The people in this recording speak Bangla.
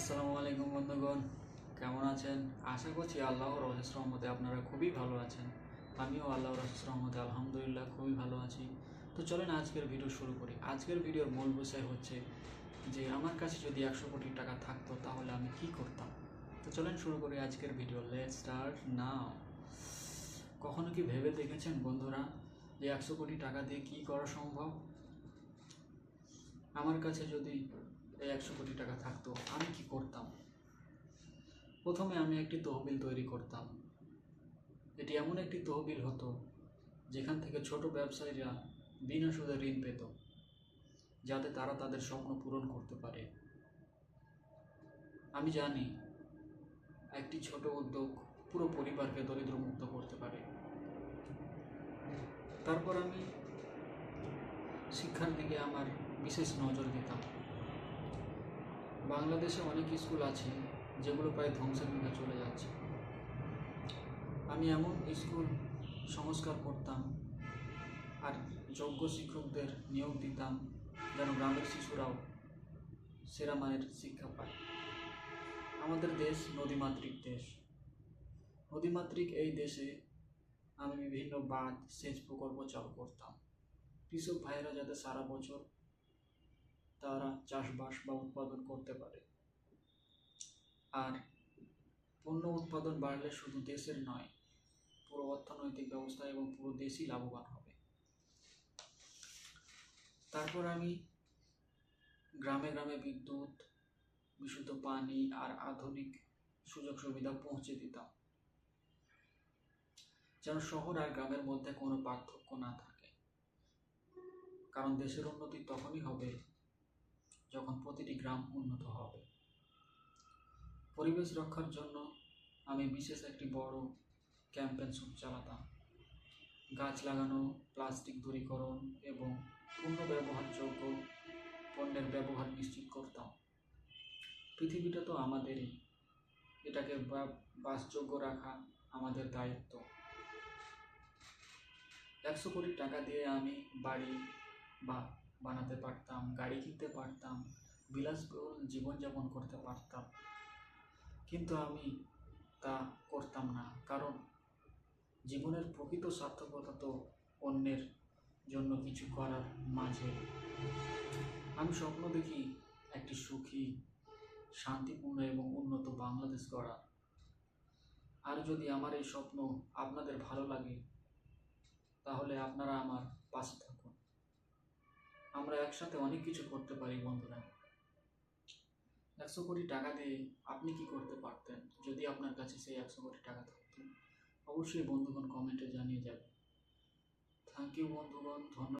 আসসালামু আলাইকুম বন্ধুগণ। কেমন আছেন? আশা করছি আল্লাহর অশেষ রহমতে আপনারা খুবই ভালো আছেন। আমিও আল্লাহর অশেষ রহমতে, আলহামদুলিল্লাহ, খুবই ভালো আছি। তো চলেন আজকের ভিডিও শুরু করি। আজকের ভিডিওর মূল বিষয় হচ্ছে যে, আমার কাছে যদি একশো কোটি টাকা থাকতো, তাহলে আমি কি করতাম? তো চলেন শুরু করি আজকের ভিডিও লেট স্টার্ট নাও কখনো কি ভেবে দেখেছেন বন্ধুরা যে, একশো কোটি টাকা দিয়ে কি করা সম্ভব? আমার কাছে যদি এই একশো কোটি টাকা থাকতো প্রথমে আমি একটি তহবিল তৈরি করতাম। এটি এমন একটি তহবিল হতো, যেখান থেকে ছোট ব্যবসায়ীরা বিনা সুদে ঋণ পেত, যাতে তারা তাদের স্বপ্ন পূরণ করতে পারে। আমি জানি, একটি ছোট উদ্যোগ পুরো পরিবারকে দরিদ্রমুক্ত করতে পারে। তারপর আমি শিক্ষার দিকে আমার বিশেষ নজর দিতাম। বাংলাদেশে অনেক স্কুল আছে যেগুলো প্রায় ধ্বংসের মুখে চলে যাচ্ছে। আমি এমন স্কুল সংস্কার করতাম আর যোগ্য শিক্ষকদের নিয়োগ দিতাম যেন গ্রামের শিশুরাও সেরা মানের শিক্ষা পায়। আমাদের দেশ নদীমাতৃক দেশ। নদীমাতৃক এই দেশে আমি বিভিন্ন বাঁধ, সেচ প্রকল্প চালু করতাম। কৃষক ভাইয়েরা যাতে সারা বছর তারা চাষবাস বা উৎপাদন করতে পারে। আর পণ্য উৎপাদন বাড়লে শুধু দেশের নয়, পুরো অর্থনৈতিক ব্যবস্থা এবং পুরো দেশই লাভবান হবে। তারপর আমি গ্রামে গ্রামে বিদ্যুৎ, বিশুদ্ধ পানি আর আধুনিক সুযোগ সুবিধা পৌঁছে দিতাম। যেন শহর আর গ্রামের মধ্যে কোনো পার্থক্য না থাকে। কারণ দেশের উন্নতি তখনই হবে যখন প্রতিটি গ্রাম উন্নত হবে। পরিবেশ রক্ষার জন্য আমি বিশেষ একটি বড় ক্যাম্পেন চালাতাম। গাছ লাগানো, প্লাস্টিক দূরীকরণ এবং পুনর্ব্যবহারযোগ্য পণ্যের ব্যবহার নিশ্চিত করতাম। পৃথিবীটা তো আমাদেরই। এটাকে বাসযোগ্য রাখা আমাদের দায়িত্ব। একশো কোটি টাকা দিয়ে আমি বাড়ি বা, বানাতে পারতাম, গাড়ি কিনতে পারতাম, বিলাসবহুল জীবনযাপন করতে পারতাম। কিন্তু আমি তা করতাম না। কারণ জীবনের প্রকৃত সার্থকতা তো অন্যের জন্য কিছু করার মাঝে। আমি স্বপ্ন দেখি একটি সুখী, শান্তিপূর্ণ এবং উন্নত বাংলাদেশ গড়া আর যদি আমার এই স্বপ্ন আপনাদের ভালো লাগে, তাহলে আপনারা আমার পাশে থাকুন। আমরা একসাথে অনেক কিছু করতে পারি, বন্ধুরা। একশো কোটি টাকা দিয়ে আপনি কি করতে পারতেন? যদি আপনার কাছে সেই একশো কোটি টাকা থাকতেন অবশ্যই বন্ধুগণ কমেন্টে জানিয়ে যাবে। থ্যাংক ইউ বন্ধুগণ। ধন্যবাদ।